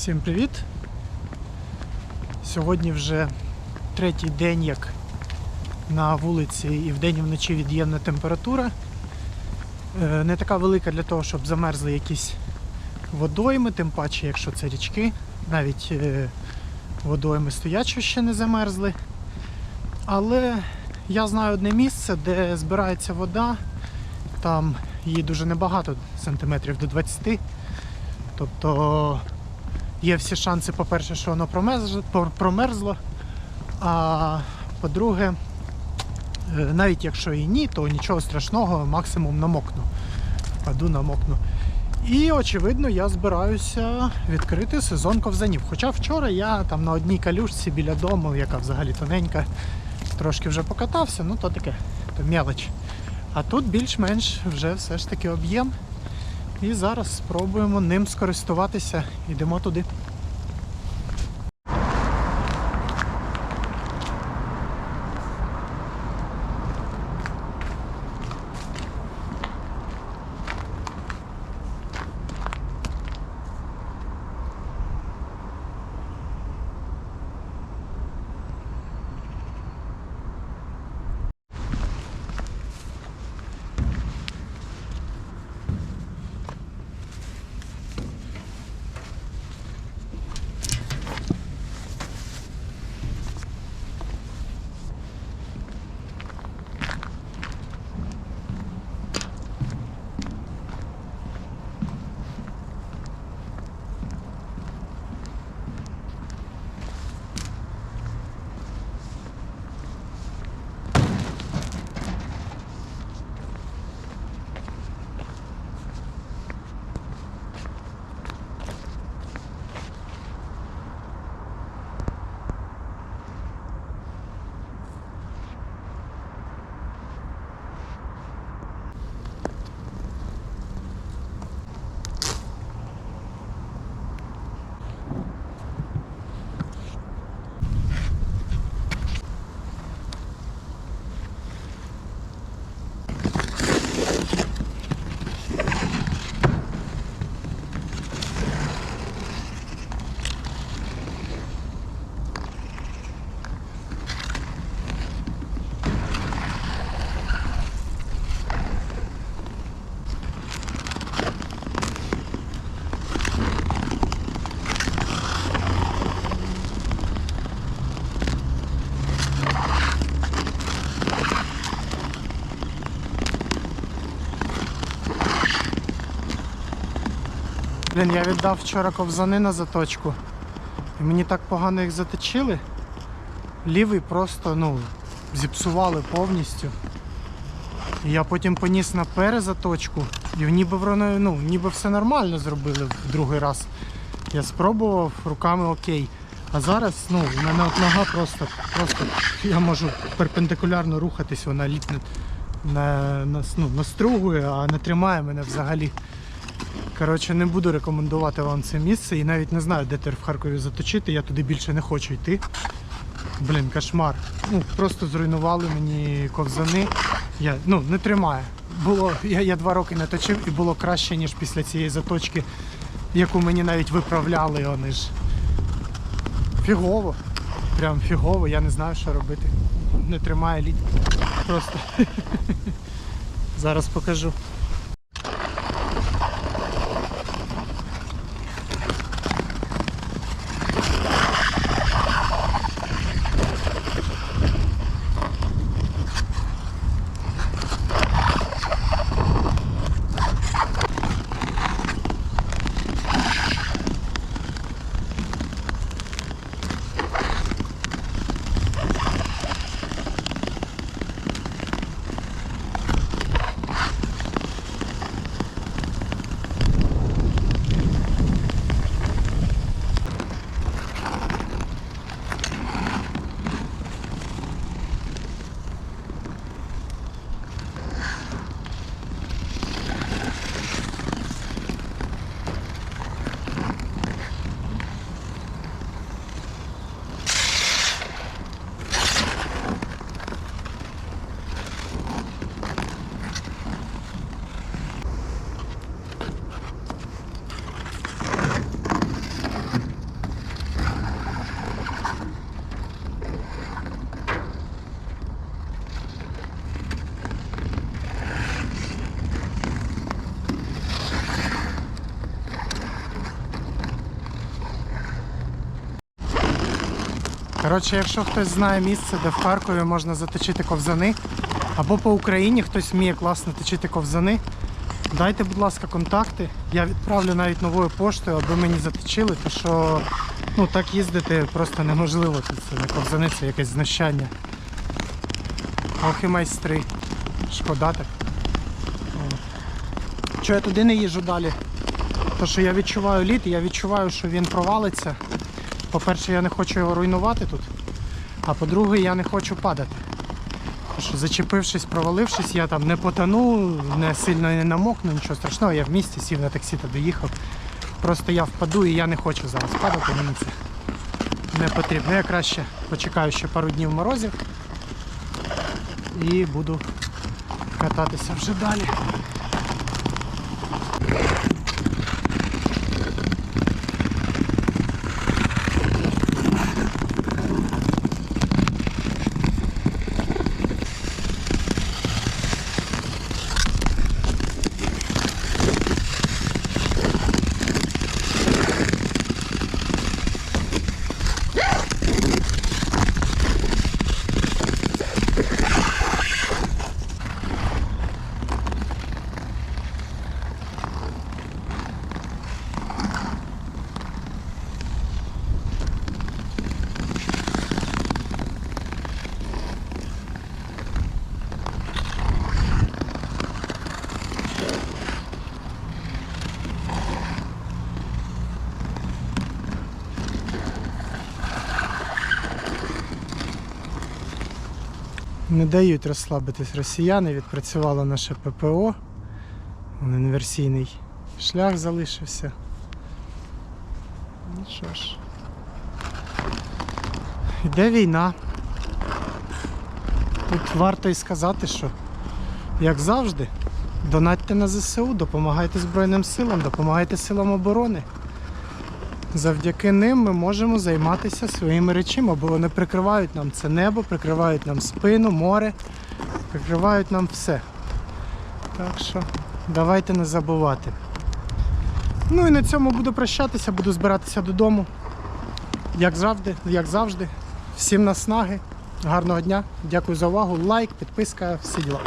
Всім привіт! Сьогодні вже третій день, як на вулиці і вдень і вночі від'ємна температура. Е, Не така велика для того, щоб замерзли якісь водойми, тим паче, якщо це річки, навіть е, водойми стоячі ще не замерзли. Але я знаю одне місце, де збирається вода, там її дуже небагато, сантиметрів до 20. Тобто є всі шанси, по-перше, що воно промерзло. А по-друге, е, навіть якщо і ні, то нічого страшного, максимум намокну. Впаду, намокну. І очевидно, я збираюся відкрити сезон ковзанів. Хоча вчора я там на одній калюшці біля дому, яка взагалі тоненька, трошки вже покатався, ну то таке, то мелоч. А тут більш-менш вже все ж таки об'єм. І зараз спробуємо ним скористуватися. Йдемо туди. Блін, я віддав вчора ковзани на заточку. І мені так погано їх заточили. Лівий просто, ну, зіпсували повністю. І я потім поніс на перезаточку. І ніби ну, ніби все нормально зробили в другий раз. Я спробував руками окей. А зараз, ну, в мене от нога просто, просто я можу перпендикулярно рухатись, вона ліпне на, на, ну, настругує, а не тримає мене взагалі. Коротше, не буду рекомендувати вам це місце і навіть не знаю, де тепер в Харкові заточити, я туди більше не хочу йти. Блін, кошмар. Ну, просто зруйнували мені ковзани. Я, ну, не тримає. Було, я, я два роки не точив і було краще, ніж після цієї заточки, яку мені навіть виправляли вони ж. Фігово. Прям фігово, я не знаю, що робити. Не тримає лід. Просто. Зараз покажу. Коротше, якщо хтось знає місце, де в Харкові можна заточити ковзани, або по Україні хтось вміє класно точити ковзани, дайте, будь ласка, контакти. Я відправлю навіть новою поштою, аби мені заточили, тому що ну, так їздити просто неможливо. Це не ковзани, це якесь знущання. Ох і майстри. Шкода так. Чого я туди не їжджу далі? То що я відчуваю лід, я відчуваю, що він провалиться. По-перше, я не хочу його руйнувати тут. А по-друге, я не хочу падати. Що зачепившись, провалившись, я там не потону, не сильно не намокну, нічого страшного, я в місті сів на таксі та доїхав. Просто я впаду і я не хочу зараз падати, мені це не потрібно. Я краще почекаю ще пару днів морозів і буду кататися вже далі. Не дають розслабитись росіяни, відпрацювало наше ППО. Вон інверсійний шлях залишився. Ну що ж. Йде війна. Тут варто і сказати, що, як завжди, донатьте на ЗСУ, допомагайте Збройним силам, допомагайте силам оборони. Завдяки ним ми можемо займатися своїми речима, бо вони прикривають нам це небо, прикривають нам спину, море, прикривають нам все. Так що давайте не забувати. Ну і на цьому буду прощатися, буду збиратися додому. Як завжди, як завжди. Всім наснаги, гарного дня, дякую за увагу, лайк, підписка, всі діла.